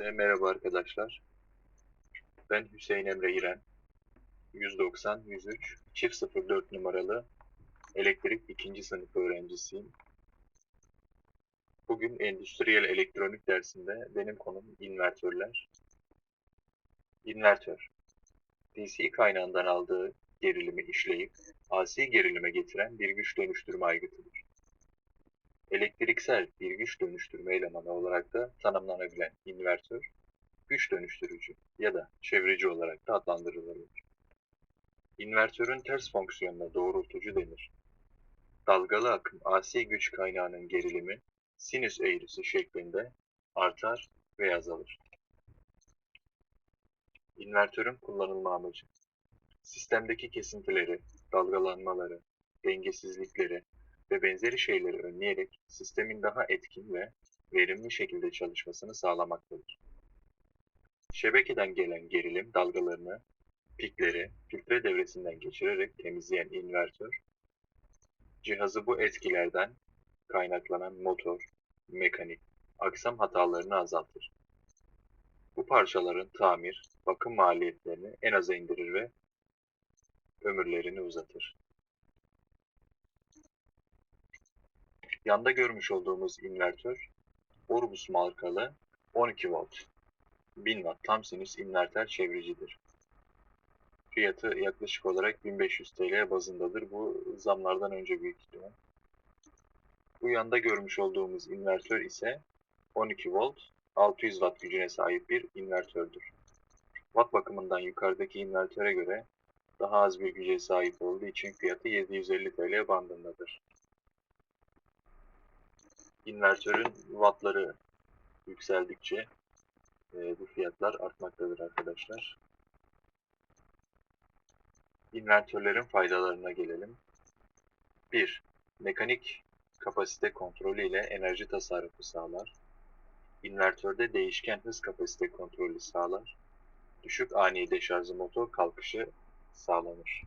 Hepinize merhaba arkadaşlar. Ben Hüseyin Emre İren. 190 103 çift 04 numaralı elektrik 2. sınıf öğrencisiyim. Bugün endüstriyel elektronik dersinde benim konum invertörler. İnvertör. DC kaynağından aldığı gerilimi işleyip AC gerilime getiren bir güç dönüştürme aygıtıdır. Elektriksel bir güç dönüştürme elemanı olarak da tanımlanabilen invertör, güç dönüştürücü ya da çevreci olarak da adlandırılabilir. İnvertörün ters fonksiyonuna doğrultucu denir. Dalgalı akım AC güç kaynağının gerilimi sinüs eğrisi şeklinde artar ve azalır. İnvertörün kullanılma amacı sistemdeki kesintileri, dalgalanmaları, dengesizlikleri ve benzeri şeyleri önleyerek sistemin daha etkin ve verimli şekilde çalışmasını sağlamaktadır. Şebekeden gelen gerilim dalgalarını, pikleri filtre devresinden geçirerek temizleyen invertör, cihazı bu etkilerden kaynaklanan motor, mekanik, aksam hatalarını azaltır. Bu parçaların tamir, bakım maliyetlerini en aza indirir ve ömürlerini uzatır. Yanda görmüş olduğumuz invertör Orbus markalı 12 volt 1000 watt tam sinüs inverter çevricidir. Fiyatı yaklaşık olarak 1500 TL bazındadır. Bu zamlardan önce büyük ihtimal. Bu yanda görmüş olduğumuz invertör ise 12 volt 600 watt gücüne sahip bir invertördür. Watt bakımından yukarıdaki invertöre göre daha az bir güce sahip olduğu için fiyatı 750 TL bandındadır. İnvertörün wattları yükseldikçe e, bu fiyatlar artmaktadır arkadaşlar. İnvertörlerin faydalarına gelelim. 1. Mekanik kapasite kontrolü ile enerji tasarrufu sağlar. İnvertörde değişken hız kapasite kontrolü sağlar. Düşük ani deşarjlı motor kalkışı sağlanır.